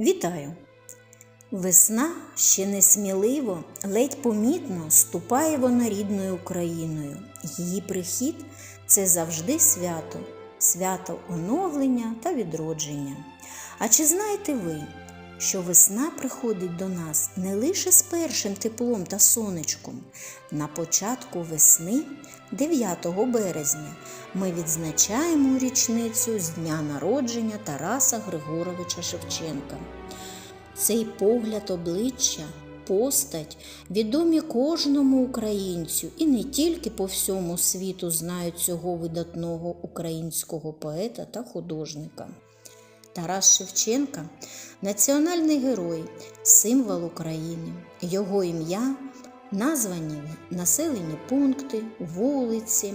Вітаю! Весна ще несміливо, ледь помітно ступає вона рідною Україною. Її прихід це завжди свято, свято оновлення та відродження. А чи знаєте ви, що весна приходить до нас не лише з першим теплом та сонечком? На початку весни, 9 березня, ми відзначаємо річницю з дня народження Тараса Григоровича Шевченка. Цей погляд обличчя, постать відомі кожному українцю і не тільки по всьому світу знають цього видатного українського поета та художника. Тарас Шевченка національний герой, символ України. Його ім'я названі населені пункти, вулиці,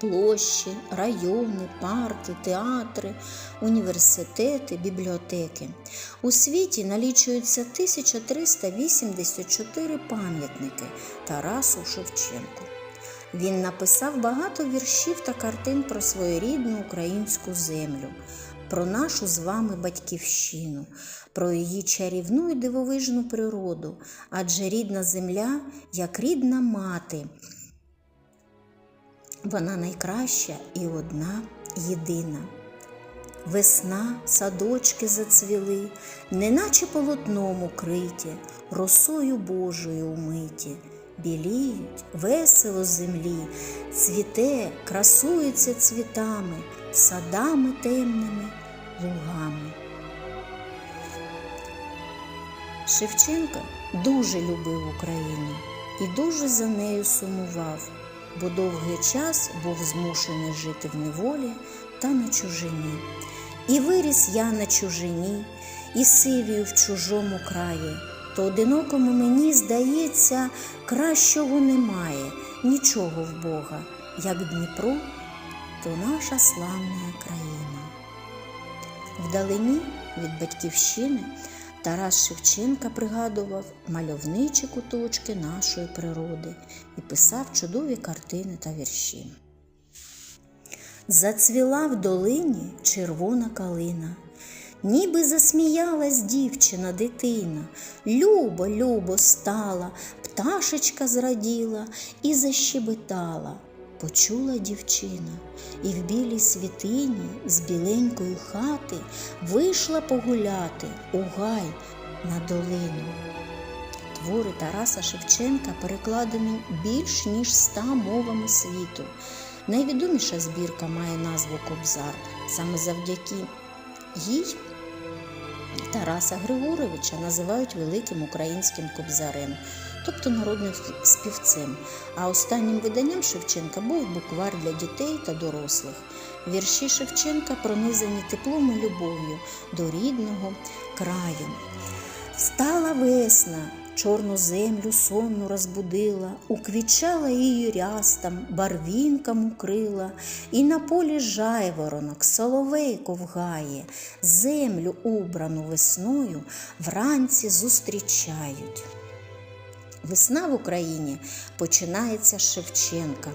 площі, райони, парки, театри, університети, бібліотеки. У світі налічується 1384 пам'ятники Тарасу Шевченку. Він написав багато віршів та картин про свою рідну українську землю, про нашу з вами батьківщину, про її чарівну і дивовижну природу, адже рідна земля як рідна мати. Вона найкраща і одна, єдина. Весна, садочки зацвіли, неначе полотном укриті, росою Божою умиті, біліють весело землі, цвіте, красується цвітами, садами темними, лугами. Шевченко дуже любив Україну і дуже за нею сумував, бо довгий час був змушений жити в неволі та на чужині. І виріс я на чужині, і сивію в чужому краї, то одинокому мені здається, кращого немає, нічого в Бога, як Дніпро, то наша славна країна. Вдалині від батьківщини Тарас Шевченка пригадував мальовничі куточки нашої природи і писав чудові картини та вірші. Зацвіла в долині червона калина, ніби засміялась дівчина дитина, любо, любо стала, пташечка зраділа і защебетала. Почула дівчина, і в білій світині з біленької хати вийшла погуляти у гай на долину. Твори Тараса Шевченка перекладені більш ніж ста мовами світу. Найвідоміша збірка має назву Кобзар. Саме завдяки їй Тараса Григоровича називають великим українським кобзарем, тобто народним співцем. А останнім виданням Шевченка був буквар для дітей та дорослих. Вірші Шевченка пронизані теплом і любов'ю до рідного краю. Встала весна, чорну землю сонну розбудила, уквічала її рястам, барвінкам укрила, і на полі жайворонок соловей ковгає, землю убрану весною вранці зустрічають. Весна в Україні починається з Шевченка.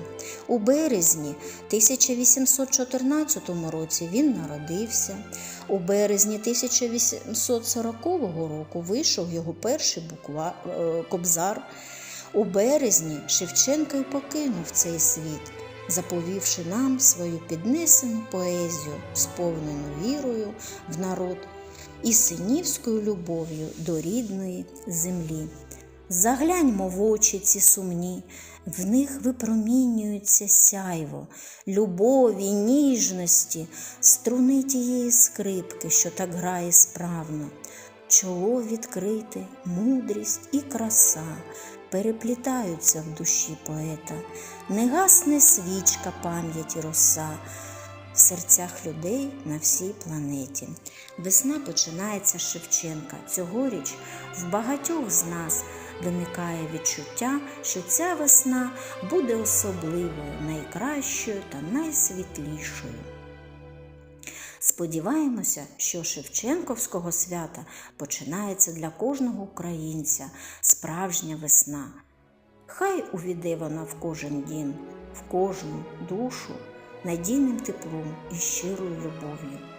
У березні 1814 році він народився. У березні 1840 року вийшов його перший буква, е, кобзар. У березні Шевченко й покинув цей світ, заповівши нам свою піднесену поезію, сповнену вірою в народ і синівською любов'ю до рідної землі. Загляньмо в очі ці сумні, в них випромінюється сяйво, любові, ніжності, струни тієї скрипки, що так грає справно. Чоло відкрите, мудрість і краса переплітаються в душі поета, не гасне свічка пам'яті роса в серцях людей на всій планеті. Весна починається з Шевченка. Цьогоріч в багатьох з нас виникає відчуття, що ця весна буде особливою, найкращою та найсвітлішою. Сподіваємося, що Шевченковського свята починається для кожного українця справжня весна. Хай увійде вона в кожен дім, в кожну душу надійним теплом і щирою любов'ю.